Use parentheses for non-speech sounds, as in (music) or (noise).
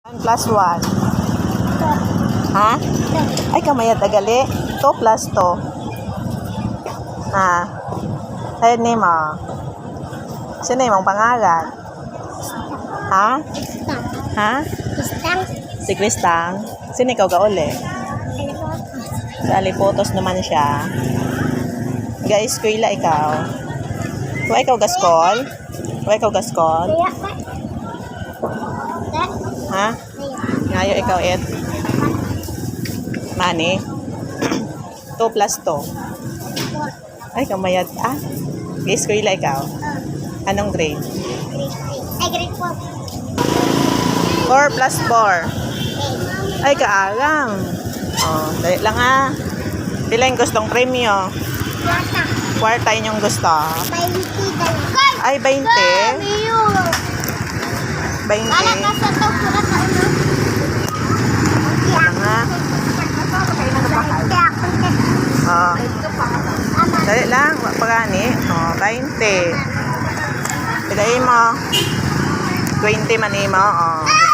1 plus 1. Ha? Ay, kamaya tagali. 2 plus 2. Ha? Ay, ni mo. Sino yung pangalan? Ha? Ha? Kristang. Si Kristang. Sino ikaw ga uli? Sa Alipotos naman siya. Guys, kuila ikaw. Kung ikaw gaskol? Kung ikaw gaskol? Ha? Kaya. Ngayon ikaw it. Mani. (clears throat) 2 plus 2. Ay, kamayad. Ah. Guys, kuila ikaw. Anong grade? Grade three. Ay, grade four. 4 plus 4. Eight. Ay, kaalam. Oh, dali lang ah. Pila yung gustong premyo? Kwarta yun yung gusto. Bainti dalawa. Ay, 20. Kamiyo. Wala ka 20. sa dali lang. Pagani. Oh, 20. Bigay mo. 20 man mo. Oh.